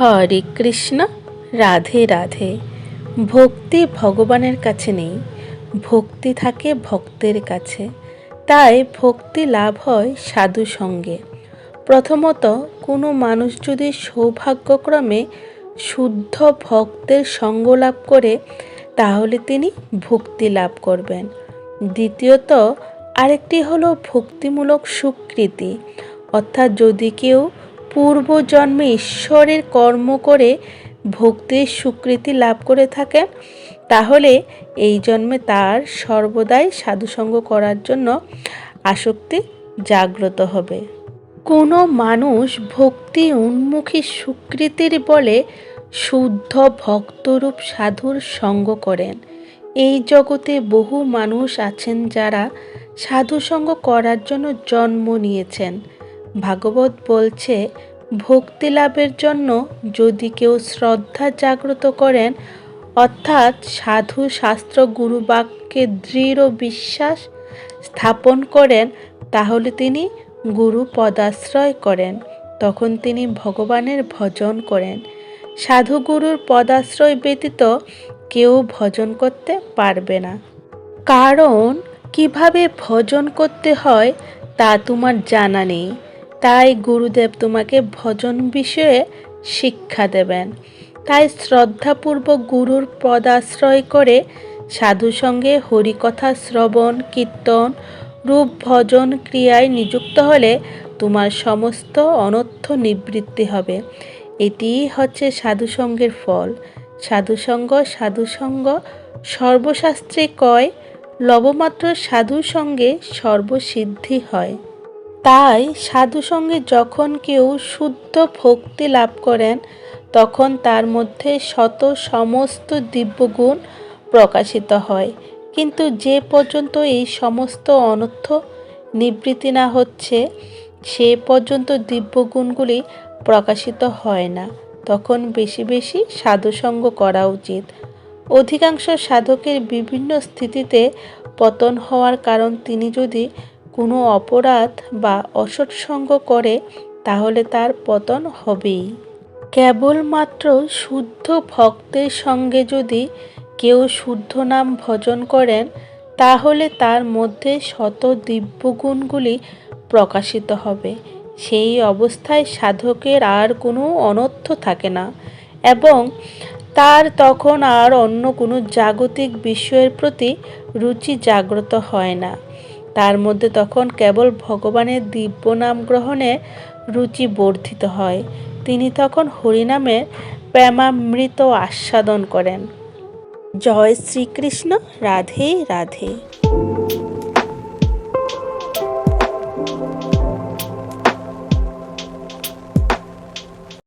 হরে কৃষ্ণ, রাধে রাধে। ভক্তি ভগবানের কাছে নেই, ভক্তি থাকে ভক্তের কাছে। তাই ভক্তি লাভ হয় সাধু সঙ্গে। প্রথমত, কোনো মানুষ যদি সৌভাগ্যক্রমে শুদ্ধ ভক্তের সঙ্গ লাভ করে, তাহলে তিনি ভক্তি লাভ করবেন। দ্বিতীয়ত, আরেকটি হলো ভক্তিমূলক স্বীকৃতি অর্থাৎ যদি কেউ পূর্বজন্মে ঈশ্বরের কর্ম করে ভক্তির স্বীকৃতি লাভ করে থাকেন তাহলে এই জন্মে তার সর্বদাই সাধুসঙ্গ করার জন্য আসক্তি জাগ্রত হবে। কোনো মানুষ ভক্তি উন্মুখী স্বীকৃতির বলে শুদ্ধ ভক্তরূপ সাধুর সঙ্গ করেন। এই জগতে বহু মানুষ আছেন যারা সাধুসঙ্গ করার জন্য জন্ম নিয়েছেন। ভাগবত বলছে ভক্তি লাভের জন্য যদি কেউ শ্রদ্ধা জাগ্রত করেন, অর্থাৎ সাধু শাস্ত্র গুরু বাক্যে দৃঢ় বিশ্বাস স্থাপন করেন, তাহলে তিনি গুরু পদাশ্রয় করেন। তখন তিনি ভগবানের ভজন করেন। সাধু গুরুর পদাশ্রয় ব্যতীত কেউ ভজন করতে পারবে না। কারণ কীভাবে ভজন করতে হয়, তা তোমার জানা নেই। তাই গুরুদেব তোমাকে ভজন বিষয়ে শিক্ষা দেবেন। তাই শ্রদ্ধাপূর্বক গুরুর পদাশ্রয় করে সাধু সঙ্গে হরিকথা, শ্রবণ, কীর্তন, রূপ ভজন ক্রিয়ায় নিযুক্ত হলে তোমার সমস্ত অনর্থ নিবৃত্তি হবে। এটিই হচ্ছে সাধুসঙ্গের ফল। সাধুসঙ্গ সাধুসঙ্গ সর্বশাস্ত্রে কয়, লবমাত্র সাধু সঙ্গে সর্বসিদ্ধি হয়। তাই সাধু সঙ্গে যখন কেউ শুদ্ধ ভক্তি লাভ করেন, তখন তার মধ্যে শত সমস্ত দিব্যগুণ প্রকাশিত হয়। কিন্তু যে পর্যন্ত এই সমস্ত অনর্থ নিবৃত্তি না হচ্ছে, সে পর্যন্ত দিব্যগুণগুলি প্রকাশিত হয় না। তখন বেশি বেশি সাধুসঙ্গ করা উচিত। অধিকাংশ সাধকের বিভিন্ন স্থিতিতে পতন হওয়ার কারণ তিনি যদি কোনো অপরাধ বা অসৎসঙ্গ করে, তাহলে তার পতন হবেই। কেবলমাত্র শুদ্ধ ভক্তের সঙ্গে যদি কেউ শুদ্ধ নাম ভজন করেন, তাহলে তার মধ্যে শত দিব্যগুণগুলি প্রকাশিত হবে। সেই অবস্থায় সাধকের আর কোনো অনর্থ থাকে না এবং তার তখন আর অন্য কোনো জাগতিক বিষয়ের প্রতি রুচি জাগ্রত হয় না। তার মধ্যে তখন কেবল ভগবানের দিব্য নাম গ্রহণে রুচি বর্ধিত হয়। তিনি তখন হরিনামের প্রেমামৃত আস্বাদন করেন। জয় শ্রীকৃষ্ণ, রাধে রাধে।